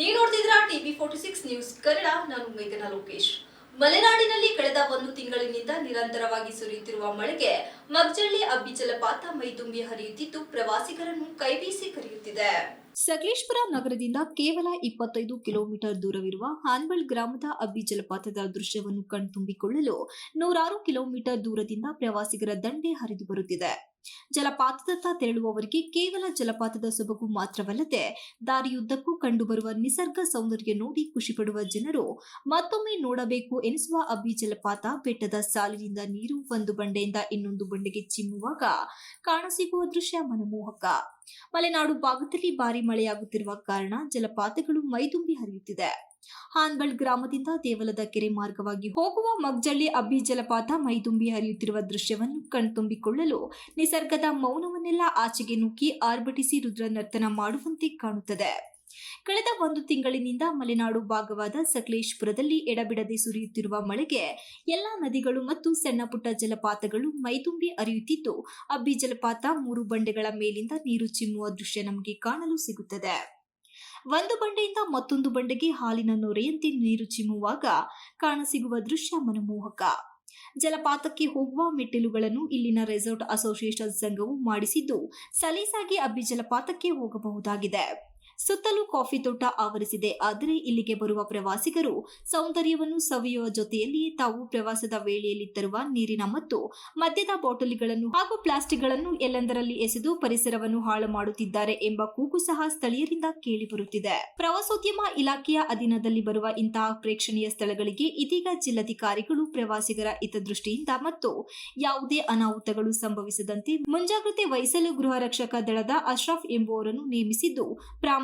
ನೀವು ನೋಡ್ತಿದ್ರ TV forty six news, Kannada, ನಾನು ಮೇಘನಾ ಲೋಕೇಶ್. ಮಲೆನಾಡಿನಲ್ಲಿ ಕಳೆದ ಒಂದು ತಿಂಗಳಿನಿಂದ ನಿರಂತರವಾಗಿ ಸುರಿಯುತ್ತಿರುವ ಮಳೆಗೆ ಮಗ್ಜಳ್ಳಿ, ಅಬ್ಬಿ ಜಲಪಾತ ಮೈದುಂಬಿ ಹರಿಯುತ್ತಿದ್ದು ಪ್ರವಾಸಿಗರನ್ನು ಕೈಬೀಸಿ ಕರೆಯುತ್ತಿದೆ. ಸಕಲೇಶ್ಪುರ ನಗರದಿಂದ ಕೇವಲ ಇಪ್ಪತ್ತೈದು ಕಿಲೋಮೀಟರ್ ದೂರವಿರುವ ಹಾನ್ಬಳ್ ಗ್ರಾಮದ ಅಬ್ಬಿ ಜಲಪಾತದ ದೃಶ್ಯವನ್ನು ಕಣ್ತುಂಬಿಕೊಳ್ಳಲು ನೂರಾರು ಕಿಲೋಮೀಟರ್ ದೂರದಿಂದ ಪ್ರವಾಸಿಗರ ದಂಡೆ ಹರಿದು ಬರುತ್ತಿದೆ. ಜಲಪಾತದತ್ತ ತೆರಳುವವರಿಗೆ ಕೇವಲ ಜಲಪಾತದ ಸೊಬಗು ಮಾತ್ರವಲ್ಲದೆ ದಾರಿಯುದ್ದಕ್ಕೂ ಕಂಡುಬರುವ ನಿಸರ್ಗ ಸೌಂದರ್ಯ ನೋಡಿ ಖುಷಿಪಡುವ ಜನರು ಮತ್ತೊಮ್ಮೆ ನೋಡಬೇಕು ಎನಿಸುವ ಅಬ್ಬಿ ಜಲಪಾತ ಬೆಟ್ಟದ ಸಾಲಿನಿಂದ ನೀರು ಒಂದು ಬಂಡೆಯಿಂದ ಇನ್ನೊಂದು ಬಂಡೆಗೆ ಚಿಮ್ಮುವಾಗ ಕಾಣಸಿಗುವ ದೃಶ್ಯ ಮನಮೋಹಕ. ಮಲೆನಾಡು ಭಾಗದಲ್ಲಿ ಭಾರಿ ಮಳೆಯಾಗುತ್ತಿರುವ ಕಾರಣ ಜಲಪಾತಗಳು ಮೈದುಂಬಿ ಹರಿಯುತ್ತಿದೆ. ಹಾನ್ಬಳ್ ಗ್ರಾಮದಿಂದ ದೇವಲದ ಕೆರೆ ಮಾರ್ಗವಾಗಿ ಹೋಗುವ ಮಗ್ಜಳ್ಳಿ ಅಬ್ಬಿ ಜಲಪಾತ ಮೈದುಂಬಿ ಹರಿಯುತ್ತಿರುವ ದೃಶ್ಯವನ್ನು ಕಣ್ತುಂಬಿಕೊಳ್ಳಲು ನಿಸರ್ಗದ ಮೌನವನ್ನೆಲ್ಲ ಆಚೆಗೆ ನುಗ್ಗಿ ಆರ್ಭಟಿಸಿ ರುದ್ರ ನರ್ತನ ಮಾಡುವಂತೆ ಕಾಣುತ್ತದೆ. ಕಳೆದ ಒಂದು ತಿಂಗಳಿನಿಂದ ಮಲೆನಾಡು ಭಾಗವಾದ ಸಕಲೇಶ್ಪುರದಲ್ಲಿ ಎಡಬಿಡದೆ ಸುರಿಯುತ್ತಿರುವ ಮಳೆಗೆ ಎಲ್ಲಾ ನದಿಗಳು ಮತ್ತು ಸಣ್ಣ ಪುಟ್ಟ ಜಲಪಾತಗಳು ಮೈದುಂಬಿ ಹರಿಯುತ್ತಿದ್ದು, ಅಬ್ಬಿ ಜಲಪಾತ ಮೂರು ಬಂಡೆಗಳ ಮೇಲಿಂದ ನೀರು ಚಿಮ್ಮುವ ದೃಶ್ಯ ನಮಗೆ ಕಾಣಲು ಸಿಗುತ್ತದೆ. ಒಂದು ಬಂಡೆಯಿಂದ ಮತ್ತೊಂದು ಬಂಡೆಗೆ ಹಾಲಿನ ನೊರೆಯಂತೆ ನೀರು ಚಿಮ್ಮುವಾಗ ಕಾಣಸಿಗುವ ದೃಶ್ಯ ಮನಮೋಹಕ. ಜಲಪಾತಕ್ಕೆ ಹೋಗುವ ಮೆಟ್ಟಿಲುಗಳನ್ನು ಇಲ್ಲಿನ ರೆಸಾರ್ಟ್ ಅಸೋಸಿಯೇಷನ್ ಸಂಘವು ಮಾಡಿಸಿದ್ದು, ಸಲೀಸಾಗಿ ಅಬ್ಬಿ ಜಲಪಾತಕ್ಕೆ ಹೋಗಬಹುದಾಗಿದೆ. ಸುತ್ತಲೂ ಕಾಫಿ ತೋಟ ಆವರಿಸಿದೆ. ಆದರೆ ಇಲ್ಲಿಗೆ ಬರುವ ಪ್ರವಾಸಿಗರು ಸೌಂದರ್ಯವನ್ನು ಸವಿಯುವ ಜೊತೆಯಲ್ಲಿ ತಾವು ಪ್ರವಾಸದ ವೇಳೆಯಲ್ಲಿ ತರುವ ನೀರಿನ ಮತ್ತು ಮದ್ಯದ ಬಾಟಲಿಗಳನ್ನು ಹಾಗೂ ಪ್ಲಾಸ್ಟಿಕ್ಗಳನ್ನು ಎಲ್ಲೆಂದರಲ್ಲಿ ಎಸೆದು ಪರಿಸರವನ್ನು ಹಾಳು ಮಾಡುತ್ತಿದ್ದಾರೆ ಎಂಬ ಕೂಗು ಸಹ ಸ್ಥಳೀಯರಿಂದ ಕೇಳಿಬರುತ್ತಿದೆ. ಪ್ರವಾಸೋದ್ಯಮ ಇಲಾಖೆಯ ಅಧೀನದಲ್ಲಿ ಬರುವ ಇಂತಹ ಪ್ರೇಕ್ಷಣೀಯ ಸ್ಥಳಗಳಿಗೆ ಇದೀಗ ಜಿಲ್ಲಾಧಿಕಾರಿಗಳು, ಪ್ರವಾಸಿಗರ ಹಿತದೃಷ್ಟಿಯಿಂದ ಮತ್ತು ಯಾವುದೇ ಅನಾಹುತಗಳು ಸಂಭವಿಸದಂತೆ ಮುಂಜಾಗ್ರತೆ ವಹಿಸಲು ಗೃಹ ರಕ್ಷಕ ದಳದ ಅಶ್ರಫ್ ಎಂಬುವರನ್ನು ನೇಮಿಸಿದ್ದು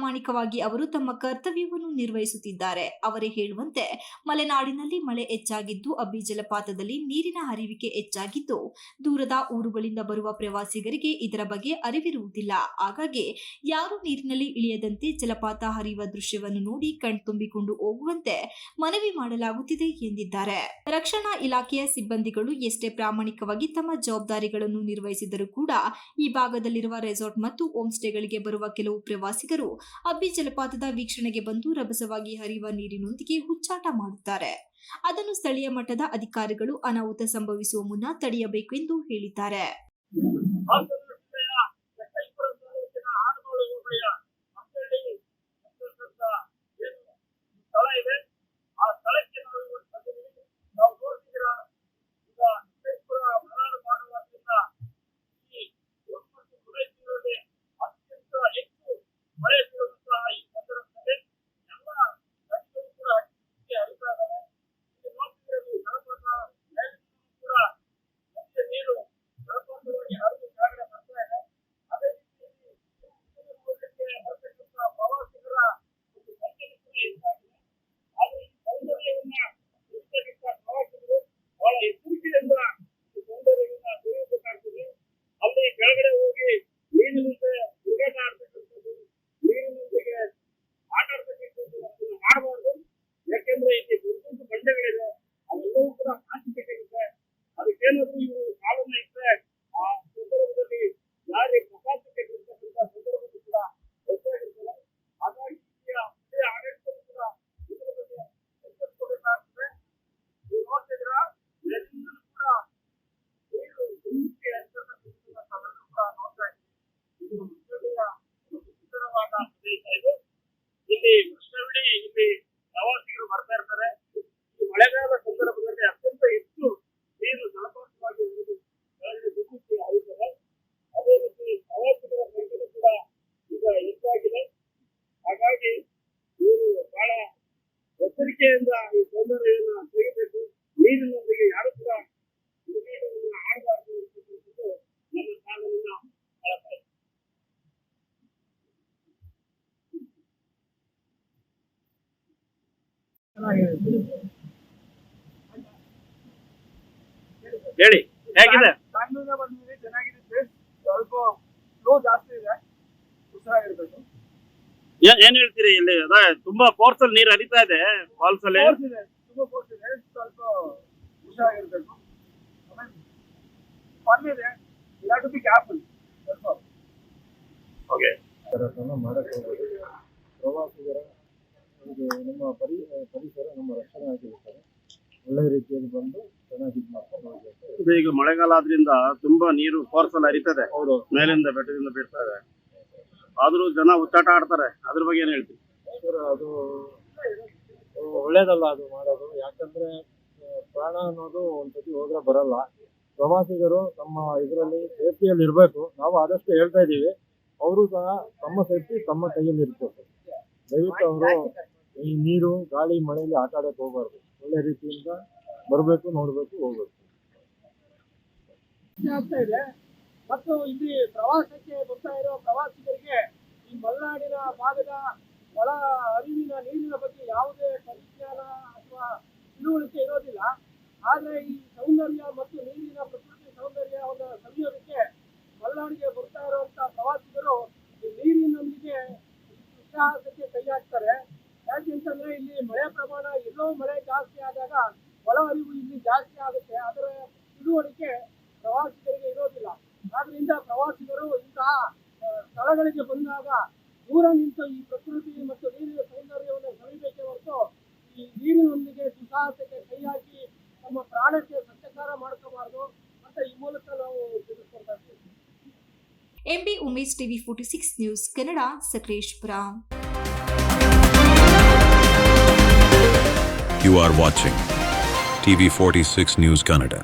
ಪ್ರಾಮಾಣಿಕವಾಗಿ ಅವರು ತಮ್ಮ ಕರ್ತವ್ಯವನ್ನು ನಿರ್ವಹಿಸುತ್ತಿದ್ದಾರೆ. ಅವರೇ ಹೇಳುವಂತೆ, ಮಲೆನಾಡಿನಲ್ಲಿ ಮಳೆ ಹೆಚ್ಚಾಗಿದ್ದು ಅಬ್ಬಿ ಜಲಪಾತದಲ್ಲಿ ನೀರಿನ ಹರಿವಿಕೆ ಹೆಚ್ಚಾಗಿದ್ದು, ದೂರದ ಊರುಗಳಿಂದ ಬರುವ ಪ್ರವಾಸಿಗರಿಗೆ ಇದರ ಬಗ್ಗೆ ಅರಿವಿರುವುದಿಲ್ಲ. ಹಾಗಾಗಿ, ಯಾರು ನೀರಿನಲ್ಲಿ ಇಳಿಯದಂತೆ ಜಲಪಾತ ಹರಿಯುವ ದೃಶ್ಯವನ್ನು ನೋಡಿ ಕಣ್ತುಂಬಿಕೊಂಡು ಹೋಗುವಂತೆ ಮನವಿ ಮಾಡಲಾಗುತ್ತಿದೆ ಎಂದಿದ್ದಾರೆ. ರಕ್ಷಣಾ ಇಲಾಖೆಯ ಸಿಬ್ಬಂದಿಗಳು ಎಷ್ಟೇ ಪ್ರಾಮಾಣಿಕವಾಗಿ ತಮ್ಮ ಜವಾಬ್ದಾರಿಗಳನ್ನು ನಿರ್ವಹಿಸಿದರೂ ಕೂಡ, ಈ ಭಾಗದಲ್ಲಿರುವ ರೆಸಾರ್ಟ್ ಮತ್ತು ಹೋಮ್ ಸ್ಟೇಗಳಿಗೆ ಬರುವ ಕೆಲವು ಪ್ರವಾಸಿಗರು ಅಬ್ಬಿ ಜಲಪಾತದ ವೀಕ್ಷಣೆಗೆ ಬಂದು ರಭಸವಾಗಿ ಹರಿಯುವ ನೀರಿನೊಂದಿಗೆ ಹುಚ್ಚಾಟ ಮಾಡುತ್ತಾರೆ. ಅದನ್ನು ಸ್ಥಳೀಯ ಮಟ್ಟದ ಅಧಿಕಾರಿಗಳು ಅನಾಹುತ ಸಂಭವಿಸುವ ಮುನ್ನ ತಡೆಯಬೇಕು ಎಂದು ಹೇಳಿದ್ದಾರೆ ಹಾಸನ ಜಿಲ್ಲೆಯ ಕೈಪುರ ತಾಲೂಕಿನ ಆನಗೋಡು ಹೋಬಳಿಯ ಮಕ್ಕಳಿ ಅಂತಕ್ಕಂಥ ಏನು ಸ್ಥಳ ಇದೆ ಆ ಸ್ಥಳಕ್ಕೆ ನಾವು ಇವತ್ತು ಬಂದಿದ್ದೀವಿ ನಾವು ನೋಡ್ತಿದ್ದೀರಾ ಈಗ ಕೈಪುರ ಮಲೆನಾಡು ಭಾಗವಾದ್ರಿಂದ ಈ ಒಂಬತ್ತು ಮಳೆ ತಿಂಗಳಲ್ಲಿ ಅತ್ಯಂತ ಹೆಚ್ಚು ಮಳೆ ಬೀಳುವಂತಹ ಈ ಸಂದರ್ಭದಲ್ಲಿ ಎಲ್ಲ ನದಿಗಳು ಕೂಡ ಹೆಚ್ಚಿಗೆ ಹರಿತಾ ಇದ್ದಾವೆ ಇಲ್ಲಿ ನೋಡ್ತಿದ್ದೀರಾ ನೀವು ಜಲಪಾತ ಮೇಲಿಂದಲೂ ಕೂಡ ನದಿಯ ನೀರು ಜಲಪಾತವಾಗಿ ಹರಿದು ಕೆಳಗಡೆ ಬರ್ತಾ ಇದೆ ಅದೇ ರೀತಿಯಲ್ಲಿ ನೋಡಲಿಕ್ಕೆ ಬರ್ತಕ್ಕಂಥ ಪ್ರವಾಸಿಗರ ಒಂದು ಸಂಖ್ಯೆ ಕೂಡ ಹೆಚ್ಚಾಗಿದೆ ಆದರೆ ಈ ಸೌಂದರ್ಯವನ್ನ ನೋಡ್ತಕ್ಕಂಥ ಪ್ರವಾಸಿಗರು ಬಹಳ ಎಚ್ಚರಿಕೆಯಿಂದ ಈ ಸೌಂದರ್ಯವನ್ನ ತಿಳಿಯಬೇಕಾಗ್ತದೆ ಅಲ್ಲಿ ಕೆಳಗಡೆ ಹೋಗಿ ನೀರಿನಂತೆ ಹುಡುಗಾಟ ಆಡ್ತಕ್ಕಂಥದ್ದು ನೀರಿನೊಂದಿಗೆ ಆಟ ಆಡ್ತಕ್ಕಂಥದ್ದು ಅದನ್ನ ಮಾಡಬಾರ್ದು ಯಾಕೆಂದ್ರೆ ಇಲ್ಲಿ ದೊಡ್ಡ ದೊಡ್ಡ ಬಂಡೆಗಳಿದೆ ಅವೆಲ್ಲವೂ ಕೂಡ ಹಾಕಬೇಕಾಗುತ್ತೆ ಅದಕ್ಕೇನಾದ್ರೂ ಇವರು ಕಾಲನ್ನ ಇಟ್ಟರೆ ಆ ಸಂದರ್ಭದಲ್ಲಿ ಯಾರಿಗೆ ಪ್ರಕಾಶಕ್ಕೆ ಬರ್ತಕ್ಕಂಥ ಸಂದರ್ಭದಲ್ಲಿ ಕೂಡ ಹೆಚ್ಚಾಗಿರ್ತದೆ ಹಾಗಾಗಿ ಇಲ್ಲಿಯ ಇಲ್ಲಿಯ ಆಡಳಿತರು ಕೂಡ ಇದರ ಬಗ್ಗೆ ಎಚ್ಚೆತ್ತುಕೊಳ್ಬೇಕಾಗ್ತದೆ ನೀವು ನೋಡ್ತಿದ್ದೀರಾ ಎಲ್ಲರೂ ಕೂಡ ನೀರು ತುಂಬಿ ಹರಿತಕ್ಕಂಥದ್ದನ್ನು ಕೂಡ ನೋಡ್ತಾ ಇದ್ದೀವಿ ಇದು ಮುಚ್ಚಳಿಯ ಒಂದು ಸುಂದರವಾದ ಪ್ರದೇಶ ಇಲ್ಲಿ ವರ್ಷವಿಡೀ ಇಲ್ಲಿ ಪ್ರವಾಸಿಗರು ಬರ್ತಾ ಇರ್ತಾರೆ ಈ ಮಳೆಗಾಲದ ಸಂದರ್ಭದಲ್ಲಿ ಅತ್ಯಂತ ಹೆಚ್ಚು ನೀರು ಜಲಪಾತವಾಗಿ ಕೆಳಗಡೆ ಧುಮುಕಿ ಅದೇ ರೀತಿ ಪ್ರವಾಸಿಗರ ಸಂಖ್ಯೆ ಕೂಡ ಈಗ ಹೆಚ್ಚಾಗಿದೆ ಹಾಗಾಗಿ ಇವರು ಬಹಳ ಎಚ್ಚರಿಕೆಯಿಂದ ಈ ಸೌಂದರ್ಯವನ್ನು ತೆಗಿಬೇಕು ನೀರಿನೊಂದಿಗೆ ಯಾರು ಕೂಡ ಹುಡುಗಾಟವನ್ನು ಆಡಬಾರದು ಅಂತಕ್ಕಂಥದ್ದು ನನ್ನ ಕಾಲವನ್ನು ಹೇಳ್ತಾ ಇದೆ ಹೇಳಿ ಹೇಗಿದೆ? ಬಂದಿದ್ದೀವಿ ಚೆನ್ನಾಗಿದೆ ಪ್ಲೇಸ್ ಸ್ವಲ್ಪ ಫ್ಲೋ ಜಾಸ್ತಿ ಇದೆ. ಹುಷಾರಾಗಿರ್ಬೇಕು. ಏನ್ ಹೇಳ್ತೀರಿ ಇಲ್ಲಿ? ಅದೇ ತುಂಬಾ ಫೋರ್ಸ್ ಅಲ್ಲಿ ನೀರು ಹರಿತಾ ಇದೆ ಫಾಲ್ಸ್ ಅಲ್ಲಿ. ತುಂಬಾ ಫೋರ್ಸ್ ಇದೆ. ಸ್ವಲ್ಪ ಹುಷಾರಾಗಿರ್ಬೇಕು. ಫನ್ ಇದೆ. ಇಲ್ಲ ಟು ಬಿ ಕ್ಯಾರ್ಫುಲ್ ಸ್ವಲ್ಪ ಓಕೆ ಮಾಡಕ್ಕೆ ಹೋಗ್ಬೇಕು ಪ್ರವಾಸಿಗರ ಇದು ನಮ್ಮ ಪರಿ ಪರಿಸರ ನಮ್ಮ ರಕ್ಷಣೆ ಆಗಿರುತ್ತದೆ. ಒಳ್ಳೆ ರೀತಿಯಲ್ಲಿ ಬಂದು ಚೆನ್ನಾಗಿ ಇದು ಮಾಡ್ಕೊಂಡು ಹೋಗ್ಬೇಕು. ಇದು ಈಗ ಮಳೆಗಾಲ ಆದ್ರಿಂದ ತುಂಬಾ ನೀರು ಫೋರ್ಸ್ ಅಲ್ಲಿ ಹರಿತದೆ. ಹೌದು. ಮೇಲಿಂದ ಬೆಟ್ಟದಿಂದ ಬೀಳ್ತಾ ಇದೆ. ಆದ್ರೂ ಜನ ಹುಚ್ಚಾಟ ಆಡ್ತಾರೆ. ಅದ್ರ ಬಗ್ಗೆ ಏನು ಹೇಳ್ತೀವಿ ಸರ್ ಅದು ಒಳ್ಳೇದಲ್ಲ ಅದು ಮಾಡೋದು. ಯಾಕಂದ್ರೆ ಪ್ರಾಣ ಅನ್ನೋದು ಒಂದ್ಸತಿ ಹೋದ್ರೆ ಬರಲ್ಲ. ಪ್ರವಾಸಿಗರು ನಮ್ಮ ಇದರಲ್ಲಿ ಸೇಫ್ಟಿಯಲ್ಲಿ ಇರಬೇಕು ನಾವು ಆದಷ್ಟು ಹೇಳ್ತಾ ಇದ್ದೀವಿ. ಅವರು ಸಹ ತಮ್ಮ ಸೇಫ್ಟಿ ತಮ್ಮ ಕೈಯಲ್ಲಿ ಇರ್ಬೇಕು. ದಯವಿಟ್ಟು ಅವರು ಈ ನೀರು ಗಾಳಿ ಮಳೆಯಲ್ಲಿ ಆಟ ಆಡಕ್ಕೆ ಹೋಗಬಾರ್ದು. ಒಳ್ಳೆ ರೀತಿಯಿಂದ ಬರಬೇಕು ನೋಡಬೇಕು ಹೋಗ್ಬೇಕು. ಆಗ್ತಾ ಇದೆ. ಮತ್ತು ಇಲ್ಲಿ ಪ್ರವಾಸಕ್ಕೆ ಬರ್ತಾ ಇರೋ ಪ್ರವಾಸಿಗರಿಗೆ ಈ ಮಲೆನಾಡಿನ ಭಾಗದ ಒಳ ಅರಿವಿನ ನೀರಿನ ಬಗ್ಗೆ ಯಾವುದೇ ಪರಿಜ್ಞಾನ ಅಥವಾ ತಿಳುವಳಿಕೆ ಇರೋದಿಲ್ಲ. ಆದರೆ ಈ ಸೌಂದರ್ಯ ಮತ್ತು ನೀರಿನ ಪ್ರಕೃತಿ ಸೌಂದರ್ಯವನ್ನು ಸವಿಯೋದಕ್ಕೆ ಮಲೆನಾಡಿಗೆ ಬರ್ತಾ ಇರುವಂತಹ ಪ್ರವಾಸಿಗರು ಈ ಉತ್ಸಾಹಕ್ಕೆ ಕೈ ಹಾಕ್ತಾರೆ ಯಾಕೆಂತಂದ್ರೆ ಇಲ್ಲಿ ಮಳೆ ಪ್ರಮಾಣ ಎಲ್ಲೋ ಮಳೆ ಜಾಸ್ತಿ ಆದಾಗ ಒಳ ಹರಿವು ಇಲ್ಲಿ ಜಾಸ್ತಿ ಆಗುತ್ತೆ. ಅದರ ತಿಳುವಳಿಕೆ ಪ್ರವಾಸಿಗರಿಗೆ ಇರೋದಿಲ್ಲ. ಆದ್ರಿಂದ ಪ್ರವಾಸಿಗರು ಇಂತಹ ಸ್ಥಳಗಳಿಗೆ ಬಂದಾಗ ದೂರ ನಿಂತು ಈ ಪ್ರಕೃತಿ ಮತ್ತು ನೀರಿನ ಸೌಂದರ್ಯವನ್ನು ಸವಿಬೇಕೆ ಹೊರತು ಈ ನೀರಿನೊಂದಿಗೆ ಸುಸಾಹಸಕ್ಕೆ ಕೈ ಹಾಕಿ ತಮ್ಮ ಪ್ರಾಣಕ್ಕೆ ಸತ್ಯಕಾರ ಮಾಡ್ಕೋಬಾರ್ದು ಅಂತ ಈ ಮೂಲಕ ನಾವು ತಿಳಿಸ್ಕೊಡ್ತಾ ಇದ್ದೀವಿ. M B Umesh TV forty six news Kannada Sakleshpur You are watching TV46 News Kannada.